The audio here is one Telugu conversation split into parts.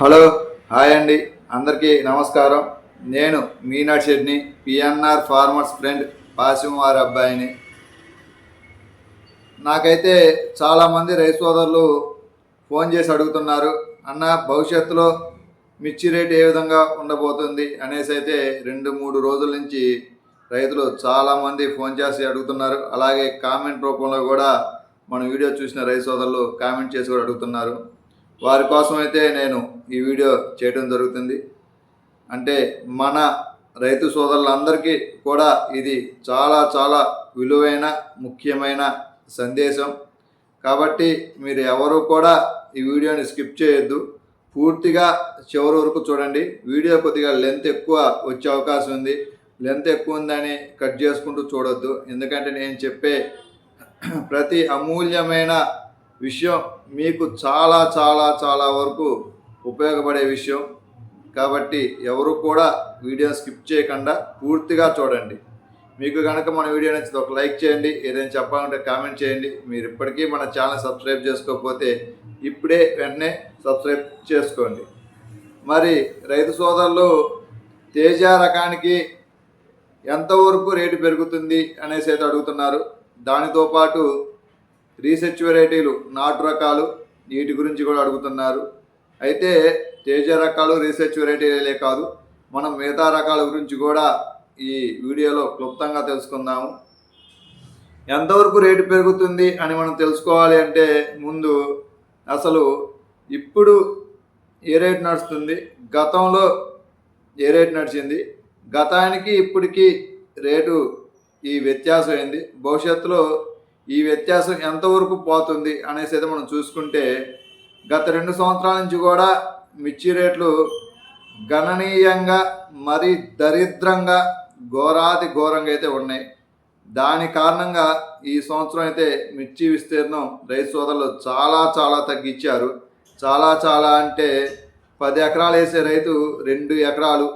హలో హాయ్ అండి. అందరికీ నమస్కారం. నేను మీనాడ్ షెడ్ని పిఎన్ఆర్ ఫార్మర్స్ ఫ్రెండ్ పాసిం వారి అబ్బాయిని. నాకైతే చాలామంది రైతు సోదరులు ఫోన్ చేసి అడుగుతున్నారు అన్న భవిష్యత్తులో మిర్చి రేట్ ఏ విధంగా ఉండబోతుంది? అనేసి అయితే రెండు మూడు రోజుల నుంచి రైతులు చాలామంది ఫోన్ చేసి అడుగుతున్నారు. అలాగే కామెంట్ రూపంలో కూడా మన వీడియో చూసిన రైతు సోదరులు కామెంట్ చేసి కూడా అడుగుతున్నారు. వారి కోసం అయితే నేను ఈ వీడియో చేయడం జరుగుతుంది. అంటే మన రైతు సోదరులందరికీ కూడా ఇది చాలా చాలా విలువైన ముఖ్యమైన సందేశం. కాబట్టి మీరు ఎవరు కూడా ఈ వీడియోని స్కిప్ చేయొద్దు. పూర్తిగా చివరి వరకు చూడండి. వీడియో కొద్దిగా లెంత్ ఎక్కువ వచ్చే అవకాశం ఉంది. లెంత్ ఎక్కువ ఉందని కట్ చేసుకుంటూ చూడొద్దు. ఎందుకంటే నేను చెప్పే ప్రతి అమూల్యమైన విషయం మీకు చాలా చాలా చాలా వరకు ఉపయోగపడే విషయం. కాబట్టి ఎవరు కూడా వీడియో స్కిప్ చేయకుండా పూర్తిగా చూడండి. మీకు కనుక మన వీడియో నచ్చితే ఒక లైక్ చేయండి. ఏదైనా చెప్పాలంటే కామెంట్ చేయండి. మీరు ఇప్పటికీ మన ఛానల్ సబ్స్క్రైబ్ చేసుకోకపోతే ఇప్పుడే వెంటనే సబ్స్క్రైబ్ చేసుకోండి. మరి రైతు సోదరులు తేజ రకానికి ఎంతవరకు రేటు పెరుగుతుంది అనేసి అయితే అడుగుతున్నారు. దానితో పాటు రీసెర్చ్ వెరైటీలు నాటు రకాలు వీటి గురించి కూడా అడుగుతున్నారు. అయితే తేజ రకాలు రీసెర్చ్ వెరైటీలే కాదు మనం మిగతా రకాల గురించి కూడా ఈ వీడియోలో క్లుప్తంగా తెలుసుకుందాము. ఎంతవరకు రేటు పెరుగుతుంది అని మనం తెలుసుకోవాలి అంటే ముందు అసలు ఇప్పుడు ఏ రేటు నడుస్తుంది? గతంలో ఏ రేటు నడిచింది? గతానికి ఇప్పటికి రేటు ఈ వ్యత్యాసం ఏంది? భవిష్యత్తులో ఈ వ్యత్యాసం ఎంతవరకు పోతుంది అనేసి అయితే మనం చూసుకుంటే గత రెండు సంవత్సరాల నుంచి కూడా మిర్చి రేట్లు గణనీయంగా మరి దరిద్రంగా ఘోరాతి ఘోరంగా అయితే ఉన్నాయి. దాని కారణంగా ఈ సంవత్సరం అయితే మిర్చి విస్తీర్ణం రైతు సోదరులు చాలా చాలా తగ్గించారు. చాలా చాలా అంటే పది ఎకరాలు వేసే రైతు రెండు ఎకరాలు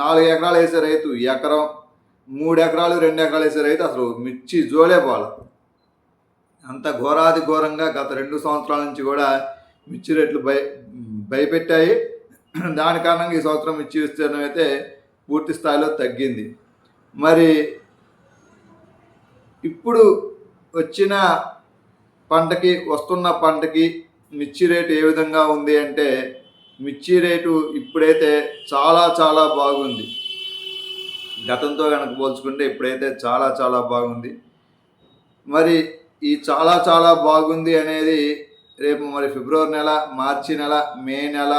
నాలుగు ఎకరాలు వేసే రైతు ఎకరం మూడు ఎకరాలు రెండు ఎకరాలు వేసే రైతు అసలు మిర్చి జోలే పోవాలి అంత ఘోరాది ఘోరంగా గత రెండు సంవత్సరాల నుంచి కూడా మిర్చి రేట్లు భయ భయపెట్టాయి. దాని కారణంగా ఈ సంవత్సరం మిర్చి విస్తీర్ణం అయితే పూర్తి స్థాయిలో తగ్గింది. మరి ఇప్పుడు వచ్చిన పంటకి వస్తున్న పంటకి మిర్చి రేటు ఏ విధంగా ఉంది అంటే మిర్చి రేటు ఇప్పుడైతే చాలా చాలా బాగుంది. గతంతో కనుక పోల్చుకుంటే ఇప్పుడైతే చాలా చాలా బాగుంది. మరి ఈ చాలా చాలా బాగుంది అనేది రేపు మరి ఫిబ్రవరి నెల మార్చి నెల మే నెల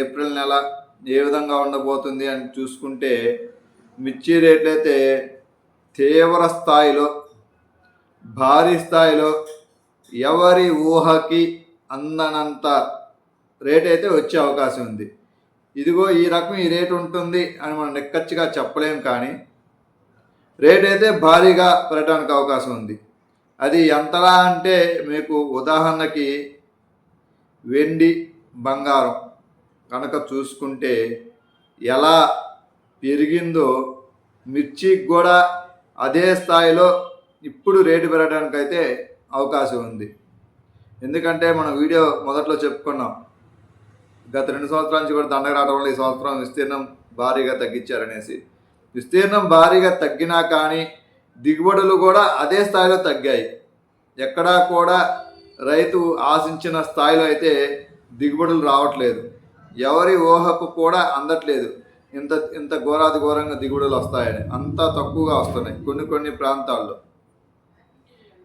ఏప్రిల్ నెల ఏ విధంగా ఉండబోతుంది అని చూసుకుంటే మిర్చి రేట్లు అయితే తీవ్ర స్థాయిలో భారీ స్థాయిలో ఎవరి ఊహకి అందనంత రేట్ అయితే వచ్చే అవకాశం ఉంది. ఇదిగో ఈ రకం ఈ రేటు ఉంటుంది అని మనం నిక్కచ్చిగా చెప్పలేం కానీ రేట్ అయితే భారీగా పెరగడానికి అవకాశం ఉంది. అది ఎంతలా అంటే మీకు ఉదాహరణకి వెండి బంగారం కనుక చూసుకుంటే ఎలా పెరిగిందో మిర్చికి కూడా అదే స్థాయిలో ఇప్పుడు రేటు పెరగడానికి అయితే అవకాశం ఉంది. ఎందుకంటే మనం వీడియో మొదట్లో చెప్పుకున్నాం. గత రెండు సంవత్సరాల నుంచి కూడా దండగ రావడం వల్ల ఈ సంవత్సరం విస్తీర్ణం భారీగా తగ్గించారనేసి. విస్తీర్ణం భారీగా తగ్గినా కానీ దిగుబడులు కూడా అదే స్థాయిలో తగ్గాయి. ఎక్కడా కూడా రైతు ఆశించిన స్థాయిలో అయితే దిగుబడులు రావట్లేదు. ఎవరి ఊహకు కూడా అందట్లేదు. ఇంత ఇంత ఘోరాది ఘోరంగా దిగుబడులు వస్తాయని. అంత తక్కువగా వస్తున్నాయి కొన్ని కొన్ని ప్రాంతాల్లో.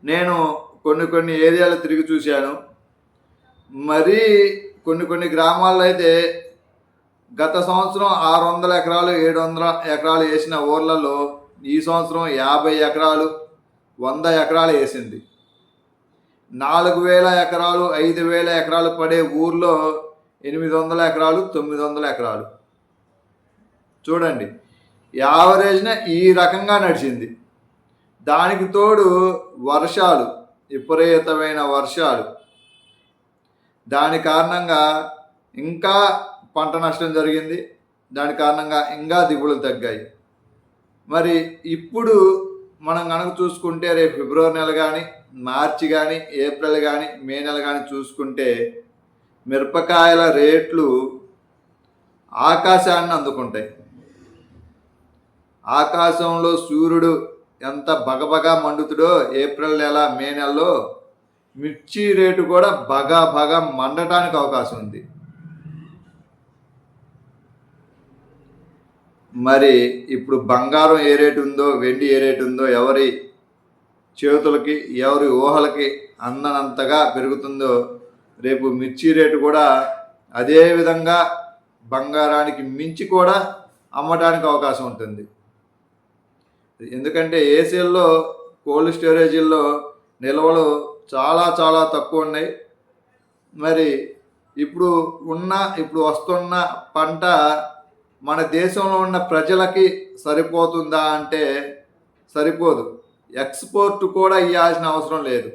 నేను కొన్ని కొన్ని ఏరియాలు తిరిగి చూశాను. మరీ కొన్ని కొన్ని గ్రామాల్లో అయితే గత సంవత్సరం ఆరు వందల ఎకరాలు ఏడు వందల ఎకరాలు వేసిన ఊర్లలో ఈ సంవత్సరం యాభై ఎకరాలు వంద ఎకరాలు వేసింది. నాలుగు వేల ఎకరాలు ఐదు వేల ఎకరాలు పడే ఊర్లో ఎనిమిది వందల ఎకరాలు తొమ్మిది వందల ఎకరాలు. చూడండి యావరేజ్న ఈ రకంగా నడిచింది. దానికి తోడు వర్షాలు విపరీతమైన వర్షాలు. దాని కారణంగా ఇంకా పంట నష్టం జరిగింది. దాని కారణంగా ఇంకా దిగుబడులు తగ్గాయి. మరి ఇప్పుడు మనం కనుక చూసుకుంటే రేపు ఫిబ్రవరి నెల కానీ మార్చి కానీ ఏప్రిల్ కానీ మే నెల కానీ చూసుకుంటే మిరపకాయల రేట్లు ఆకాశాన్ని అందుకుంటాయి. ఆకాశంలో సూర్యుడు ఎంత బగబగా మండుతుడో ఏప్రిల్ నెల మే నెలలో మిర్చి రేటు కూడా బగా బగా మండటానికి అవకాశం ఉంది. మరి ఇప్పుడు బంగారం ఏ రేటు ఉందో వెండి ఏ రేటు ఉందో ఎవరి చేతులకి ఎవరి ఊహలకి అందనంతగా పెరుగుతుందో రేపు మిర్చి రేటు కూడా అదే విధంగా బంగారానికి మించి కూడా అమ్మడానికి అవకాశం ఉంటుంది. ఎందుకంటే ఏసీల్లో కోల్డ్ స్టోరేజీల్లో నిల్వలు చాలా చాలా తక్కువ ఉన్నాయి. మరి ఇప్పుడు ఉన్న ఇప్పుడు వస్తున్న పంట మన దేశంలో ఉన్న ప్రజలకి సరిపోతుందా అంటే సరిపోదు. ఎక్స్పోర్ట్ కూడా ఇవ్వాల్సిన అవసరం లేదు.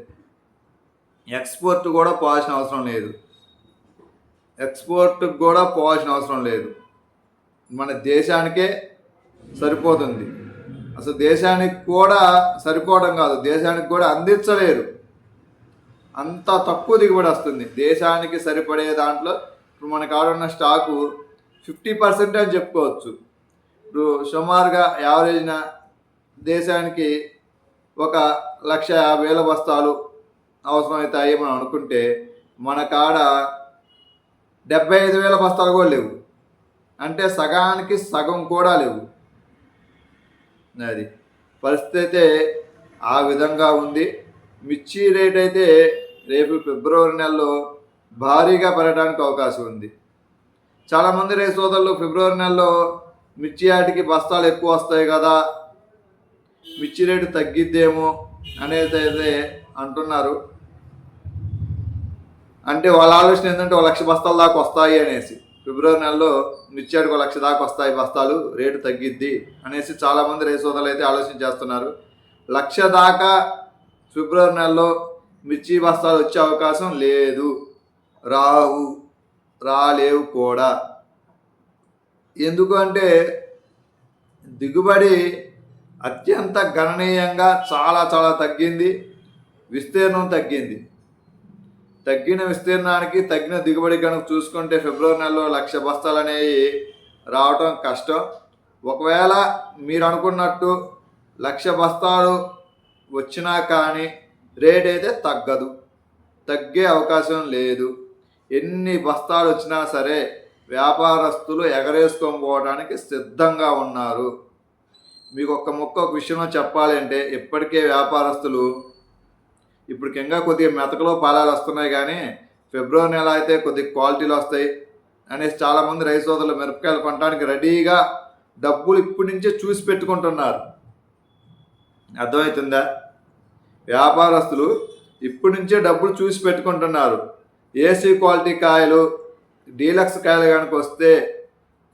ఎక్స్పోర్ట్ కూడా పోవాల్సిన అవసరం లేదు. ఎక్స్పోర్ట్ కూడా పోవాల్సిన అవసరం లేదు. మన దేశానికే సరిపోతుంది. అసలు దేశానికి కూడా సరిపోవడం కాదు. దేశానికి కూడా అందించలేరు. అంత తక్కువ దిగుబడి వస్తుంది. దేశానికి సరిపడే దాంట్లో ఇప్పుడు మన కాడున్న స్టాకు ఫిఫ్టీ పర్సెంట్ అని చెప్పుకోవచ్చు. ఇప్పుడు సుమారుగా యావరేజ్న దేశానికి ఒక లక్ష యాభై వేల బస్తాలు అవసరమవుతాయి మనం అనుకుంటే మన కాడ డెబ్బై ఐదు వేల బస్తాలు కూడా లేవు. అంటే సగానికి సగం కూడా లేవు. అది పరిస్థితి అయితే ఆ విధంగా ఉంది. మిర్చి రేట్ అయితే రేపు ఫిబ్రవరి నెలలో భారీగా పెరగడానికి అవకాశం ఉంది. చాలామంది రైతు సోదరులు ఫిబ్రవరి నెలలో మిర్చి ఆటికి బస్తాలు ఎక్కువ వస్తాయి కదా మిర్చి రేటు తగ్గిద్దేమో అనేది అయితే అంటున్నారు. అంటే వాళ్ళ ఆలోచన ఏంటంటే ఒక లక్ష బస్తాల దాకా వస్తాయి అనేసి. ఫిబ్రవరి నెలలో మిర్చి ఒక లక్ష దాకా వస్తాయి బస్తాలు రేటు తగ్గిద్ది అనేసి చాలామంది రైతు సోదరులు అయితే ఆలోచన చేస్తున్నారు. లక్ష దాకా ఫిబ్రవరి నెలలో మిర్చి బస్తాలు వచ్చే అవకాశం లేదు. రావు రాలేవు కూడా. ఎందుకంటే దిగుబడి అత్యంత గణనీయంగా చాలా చాలా తగ్గింది. విస్తీర్ణం తగ్గింది. తగ్గిన విస్తీర్ణానికి తగ్గిన దిగుబడి కనుక చూసుకుంటే ఫిబ్రవరి నెలలో లక్ష బస్తాలు అనేవి రావటం కష్టం. ఒకవేళ మీరు అనుకున్నట్టు లక్ష బస్తాలు వచ్చినా కానీ రేట్ అయితే తగ్గదు. తగ్గే అవకాశం లేదు. ఎన్ని బస్తాలు వచ్చినా సరే వ్యాపారస్తులు ఎగరేసుకొని పోవడానికి సిద్ధంగా ఉన్నారు. మీకు ఒక్క ముక్క ఒక విషయంలో చెప్పాలి అంటే ఇప్పటికే వ్యాపారస్తులు ఇప్పుడు ఇంకా కొద్దిగా మెతకలో పాలాలు వస్తున్నాయి కానీ ఫిబ్రవరి నెల అయితే కొద్దిగా క్వాలిటీలు వస్తాయి. అనేసి చాలామంది రైతు సోదరులు మిరపకాయలు కొనడానికి రెడీగా డబ్బులు ఇప్పటి నుంచే చూసి పెట్టుకుంటున్నారు. అర్థమవుతుందా? వ్యాపారస్తులు ఇప్పటి నుంచే డబ్బులు చూసి పెట్టుకుంటున్నారు. ఏసీ క్వాలిటీ కాయలు డీలక్స్ కాయలు కనుక వస్తే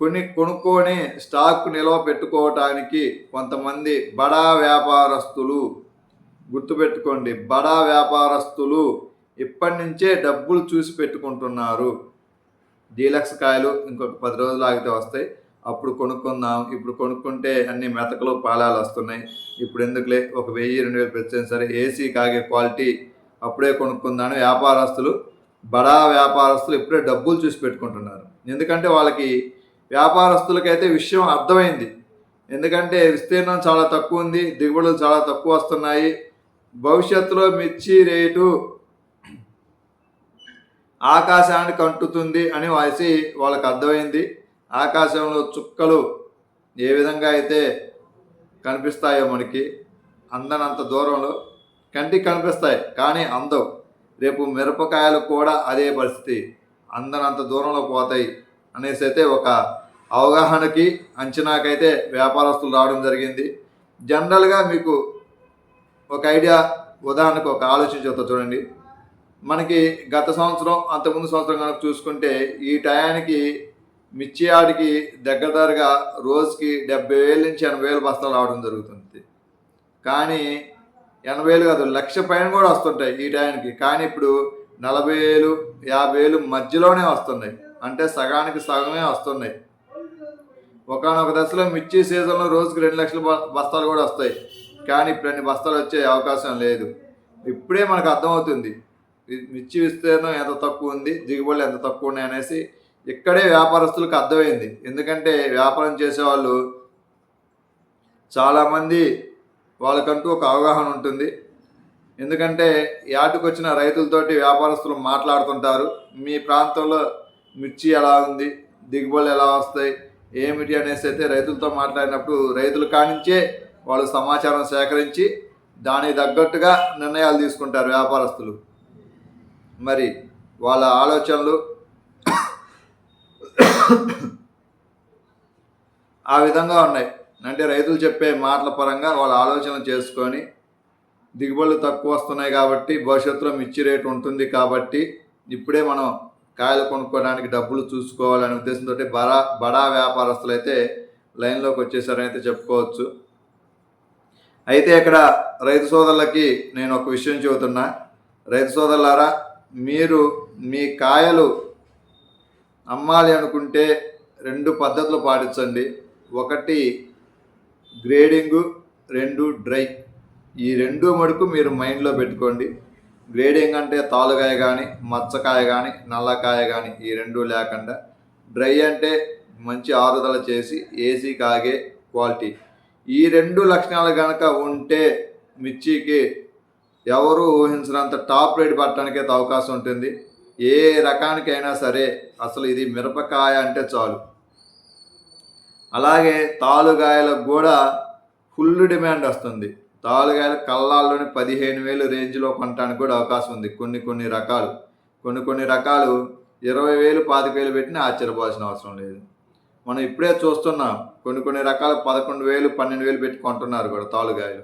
కొన్ని కొనుక్కొని స్టాక్ నిల్వ పెట్టుకోవటానికి కొంతమంది బడా వ్యాపారస్తులు గుర్తుపెట్టుకోండి. బడా వ్యాపారస్తులు ఇప్పటి నుంచే డబ్బులు చూసి పెట్టుకుంటున్నారు. డీలక్స్ కాయలు ఇంకొక పది రోజులు ఆగితే వస్తాయి. అప్పుడు కొనుక్కుందాం. ఇప్పుడు కొనుక్కుంటే అన్ని మెతకలు పాలాలు వస్తున్నాయి. ఇప్పుడు ఎందుకులే? ఒక వెయ్యి రెండు వేలు పెట్టిన సరే ఏసీ కాగే క్వాలిటీ అప్పుడే కొనుక్కుందాను వ్యాపారస్తులు బడా వ్యాపారస్తులు ఇప్పుడే డబ్బులు చూసి పెట్టుకుంటున్నారు. ఎందుకంటే వాళ్ళకి వ్యాపారస్తులకైతే విషయం అర్థమైంది. ఎందుకంటే విస్తీర్ణం చాలా తక్కువ ఉంది దిగుబడులు చాలా తక్కువ వస్తున్నాయి. భవిష్యత్తులో మిర్చి రేటు ఆకాశానికి అంటుతుంది అని వాసి వాళ్ళకి అర్థమైంది. ఆకాశంలో చుక్కలు ఏ విధంగా అయితే కనిపిస్తాయో మనకి అందనంత దూరంలో కంటికి కనిపిస్తాయి కానీ అందవు. రేపు మిరపకాయలు కూడా అదే పరిస్థితి. అందనంత దూరంలో పోతాయి అనేసి అయితే ఒక అవగాహనకి అంచనాకైతే వ్యాపారస్తులు రావడం జరిగింది. జనరల్గా మీకు ఒక ఐడియా ఉదాహరణకు ఒక ఆలోచన చెప్తా చూడండి. మనకి గత సంవత్సరం అంతకుముందు సంవత్సరం కనుక చూసుకుంటే ఈ టయానికి మిర్చి ఆడికి దగ్గర దగ్గరగా రోజుకి డెబ్బై వేల నుంచి ఎనభై వేల బస్తాలు రావడం జరుగుతుంది. కానీ ఎనభై వేలు కాదు లక్ష పైన కూడా వస్తుంటాయి ఈ టైంకి. కానీ ఇప్పుడు నలభై వేలు యాభై వేలు మధ్యలోనే వస్తున్నాయి. అంటే సగానికి సగమే వస్తున్నాయి. ఒకనొక దశలో మిర్చి సీజన్లో రోజుకి రెండు లక్షల బస్తాలు కూడా వస్తాయి. కానీ ఇప్పుడు అన్ని బస్తాలు వచ్చే అవకాశం లేదు. ఇప్పుడే మనకు అర్థమవుతుంది. మిర్చి విస్తీర్ణం ఎంత తక్కువ ఉంది దిగుబడులు ఎంత తక్కువ ఉన్నాయి అనేసి ఇక్కడే వ్యాపారస్తులకు అర్థమైంది. ఎందుకంటే వ్యాపారం చేసేవాళ్ళు చాలామంది వాళ్ళకంటూ ఒక అవగాహన ఉంటుంది. ఎందుకంటే యాటుకు వచ్చిన రైతులతోటి వ్యాపారస్తులు మాట్లాడుతుంటారు. మీ ప్రాంతంలో మిర్చి ఎలా ఉంది? దిగుబడులు ఎలా వస్తాయి? ఏమిటి అనేసి అయితే రైతులతో మాట్లాడినప్పుడు రైతుల కానించే వాళ్ళు సమాచారం సేకరించి దానికి తగ్గట్టుగా నిర్ణయాలు తీసుకుంటారు వ్యాపారస్తులు. మరి వాళ్ళ ఆలోచనలు ఆ విధంగా ఉన్నాయి. అంటే రైతులు చెప్పే మాటల పరంగా వాళ్ళ ఆలోచన చేసుకొని దిగుబడులు తక్కువ వస్తున్నాయి కాబట్టి భవిష్యత్తులో మిర్చి రేటు ఉంటుంది కాబట్టి ఇప్పుడే మనం కాయలు కొనుక్కోవడానికి డబ్బులు చూసుకోవాలనే ఉద్దేశంతో బడా బడా వ్యాపారస్తులు అయితే లైన్లోకి వచ్చేసారని అయితే చెప్పుకోవచ్చు. అయితే ఇక్కడ రైతు సోదరులకి నేను ఒక విషయం చెబుతున్నా. రైతు సోదరులారా మీరు మీ కాయలు అమ్మాలి అనుకుంటే రెండు పద్ధతులు పాటించండి. ఒకటి గ్రేడింగు రెండు డ్రై. ఈ రెండు మడుకు మీరు మైండ్లో పెట్టుకోండి. గ్రేడింగ్ అంటే తాలుగాయ కానీ మచ్చకాయ కానీ నల్లకాయ కానీ ఈ రెండు లేకుండా. డ్రై అంటే మంచి ఆరుదల చేసి ఏసీ కాగే క్వాలిటీ. ఈ రెండు లక్షణాలు కనుక ఉంటే మిర్చికి ఎవరు ఊహించినంత టాప్ రేట్ పట్టడానికి అయితే అవకాశం ఉంటుంది. ఏ రకానికైనా సరే అసలు ఇది మిరపకాయ అంటే చాలు. అలాగే తాలుగాయలకు కూడా ఫుల్ డిమాండ్ వస్తుంది. తాలుగాయలు కళ్ళాల్లోని పదిహేను వేలు రేంజ్లో కొనడానికి కూడా అవకాశం ఉంది. కొన్ని కొన్ని రకాలు కొన్ని కొన్ని రకాలు ఇరవై వేలు పాతిక వేలు పెట్టినా ఆశ్చర్యపోవాల్సిన అవసరం లేదు. మనం ఇప్పుడే చూస్తున్నాం కొన్ని కొన్ని రకాలు పదకొండు వేలు పన్నెండు వేలు పెట్టి కొంటున్నారు కూడా తాలుగాయలు.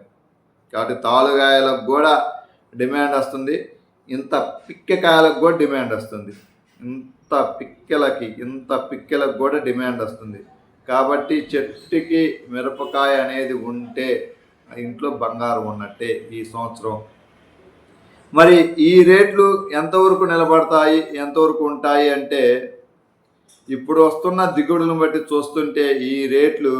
కాబట్టి తాలుగాయలకు కూడా డిమాండ్ వస్తుంది. ఇంత పిక్కెకాయలకు కూడా డిమాండ్ వస్తుంది. ఇంత పిక్కెలకి ఇంత పిక్కెలకు కూడా డిమాండ్ వస్తుంది. కాబట్టి చెట్టుకి మిరపకాయ అనేది ఉంటే ఇంట్లో బంగారం ఉన్నట్టే ఈ సంవత్సరం. మరి ఈ రేట్లు ఎంతవరకు నిలబడతాయి ఎంతవరకు ఉంటాయి అంటే ఇప్పుడు వస్తున్న దిగుడులను బట్టి చూస్తుంటే ఈ రేట్లు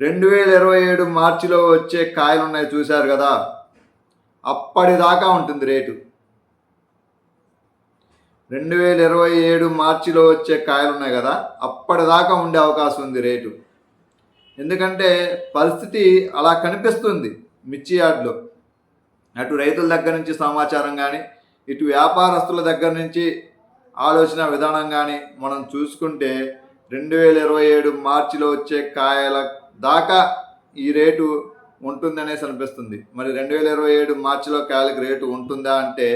రెండు వేల ఇరవై ఏడు మార్చిలో వచ్చే కాయలు ఉన్నాయి చూశారు కదా అప్పటిదాకా ఉంటుంది రేటు. రెండు వేల ఇరవై ఏడు మార్చిలో వచ్చే కాయలు ఉన్నాయి కదా అప్పటిదాకా ఉండే అవకాశం ఉంది రేటు. ఎందుకంటే పరిస్థితి అలా కనిపిస్తుంది మిర్చి యార్డ్లో. అటు రైతుల దగ్గర నుంచి సమాచారం కానీ ఇటు వ్యాపారస్తుల దగ్గర నుంచి ఆలోచన విధానం కానీ మనం చూసుకుంటే రెండు వేల ఇరవై ఏడు మార్చిలో వచ్చే కాయల దాకా ఈ రేటు ఉంటుందనేసి అనిపిస్తుంది. మరి రెండు వేల ఇరవై ఏడు మార్చిలో కాయలకు రేటు ఉంటుందా అంటే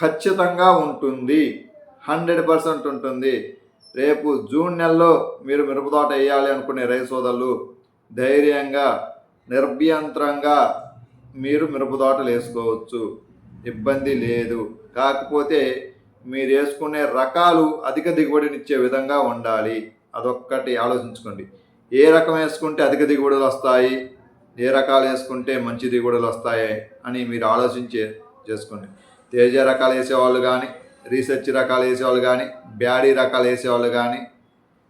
ఖచ్చితంగా ఉంటుంది. హండ్రెడ్ పర్సెంట్ ఉంటుంది. రేపు జూన్ నెలలో మీరు మిరపతోట వేయాలి అనుకునే రైతు సోదరులు ధైర్యంగా నిర్భ్యంతరంగా మీరు మిరపతోటలు వేసుకోవచ్చు. ఇబ్బంది లేదు. కాకపోతే మీరు వేసుకునే రకాలు అధిక దిగుబడినిచ్చే విధంగా ఉండాలి. అదొక్కటి ఆలోచించుకోండి. ఏ రకం వేసుకుంటే అధిక దిగుబడులు వస్తాయి? ఏ రకాలు వేసుకుంటే మంచి దిగుబడులు వస్తాయి? అని మీరు ఆలోచించే చేసుకోండి. తేజ రకాలు వేసేవాళ్ళు కానీ రీసెర్చ్ రకాలు వేసేవాళ్ళు కానీ బ్యాడీ రకాలు వేసేవాళ్ళు కానీ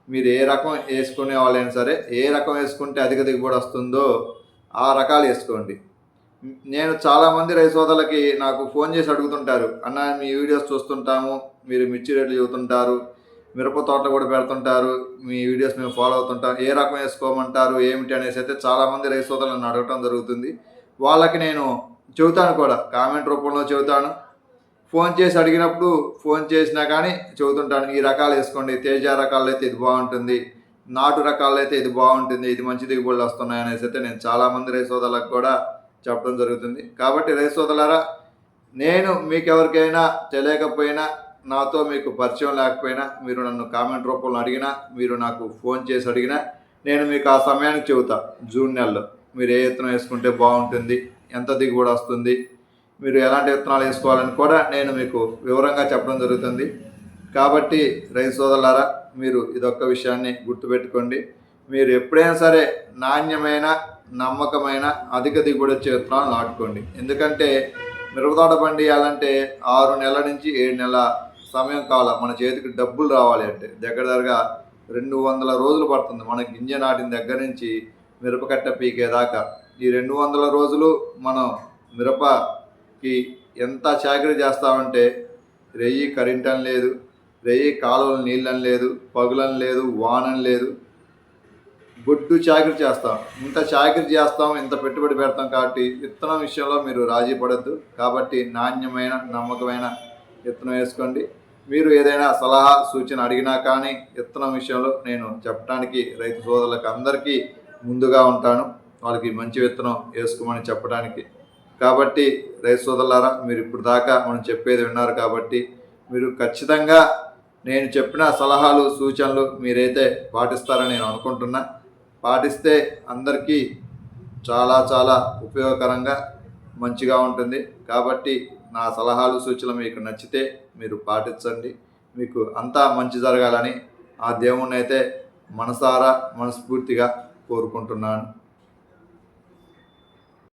మీరు ఏ రకం వేసుకునే వాళ్ళైనా సరే ఏ రకం వేసుకుంటే అధిక దిగుబడి వస్తుందో ఆ రకాలు వేసుకోండి. నేను చాలామంది రైతు సోదరులకి నాకు ఫోన్ చేసి అడుగుతుంటారు అన్న మీ వీడియోస్ చూస్తుంటాము మీరు మిర్చి రేట్లు చెబుతుంటారు మిరప తోటలు కూడా పెడుతుంటారు మీ వీడియోస్ మేము ఫాలో అవుతుంటాం ఏ రకం వేసుకోమంటారు ఏమిటి? అనేసి అయితే చాలామంది రైతు సోదరులు నన్ను అడగటం జరుగుతుంది. వాళ్ళకి నేను చెబుతాను కూడా కామెంట్ రూపంలో చెబుతాను. ఫోన్ చేసి అడిగినప్పుడు ఫోన్ చేసినా కానీ చెబుతుంటాను ఈ రకాలు వేసుకోండి తేజ రకాలు అయితే ఇది బాగుంటుంది నాటు రకాలు అయితే ఇది బాగుంటుంది ఇది మంచి దిగుబడులు వస్తున్నాయి అనేసి అయితే నేను చాలామంది రైసోదలకు కూడా చెప్పడం జరుగుతుంది. కాబట్టి రైసోదలారా నేను మీకు ఎవరికైనా తెలియకపోయినా నాతో మీకు పరిచయం లేకపోయినా మీరు నన్ను కామెంట్ రూపంలో అడిగినా మీరు నాకు ఫోన్ చేసి అడిగినా నేను మీకు ఆ సమయానికి చెబుతా జూన్ నెలలో. మీరు ఏ ఎత్తున వేసుకుంటే బాగుంటుంది ఎంత దిగుబడి వస్తుంది మీరు ఎలాంటి విత్తనాలు వేసుకోవాలని కూడా నేను మీకు వివరంగా చెప్పడం జరుగుతుంది. కాబట్టి రైతు సోదరులారా మీరు ఇదొక్క విషయాన్ని గుర్తుపెట్టుకోండి. మీరు ఎప్పుడైనా సరే నాణ్యమైన నమ్మకమైన అధిక దిగుబడి వచ్చే విత్తనాలు నాటుకోండి. ఎందుకంటే మిరపతోట పండియాలంటే ఆరు నెలల నుంచి ఏడు నెలల సమయం కావాలి. మన చేతికి డబ్బులు రావాలి అంటే దగ్గర దగ్గరగా రెండు వందల రోజులు పడుతుంది. మన గింజ నాటిన దగ్గర నుంచి మిరపకట్ట పీకేదాకా. ఈ రెండు వందల రోజులు మనం మిరప కి ఎంత చాకరీ చేస్తామంటే రెయ్యి కరెంట్ అని లేదు రెయ్యి కాలువలు నీళ్ళని లేదు పగులని లేదు వానని లేదు. బొడ్డు చాకరీ చేస్తాం. ఇంత చాకరీ చేస్తాం ఇంత పెట్టుబడి పెడతాం కాబట్టి విత్తనం విషయంలో మీరు రాజీ పడద్దు. కాబట్టి నాణ్యమైన నమ్మకమైన విత్తనం వేసుకోండి. మీరు ఏదైనా సలహా సూచన అడిగినా కానీ విత్తనం విషయంలో నేను చెప్పడానికి రైతు సోదరులకు అందరికీ ముందుగా ఉంటాను. వాళ్ళకి మంచి విత్తనం వేసుకోమని చెప్పడానికి కాబట్టి రైతు సోదరులారా మీరు ఇప్పుడు దాకా మనం చెప్పేది విన్నారు కాబట్టి మీరు ఖచ్చితంగా నేను చెప్పిన సలహాలు సూచనలు మీరైతే పాటిస్తారని నేను అనుకుంటున్నా. పాటిస్తే అందరికీ చాలా చాలా ఉపయోగకరంగా మంచిగా ఉంటుంది. కాబట్టి నా సలహాలు సూచనలు మీకు నచ్చితే మీరు పాటించండి. మీకు అంతా మంచి జరగాలని ఆ దేవుణ్ణి అయితే మనసారా మనస్ఫూర్తిగా కోరుకుంటున్నాను.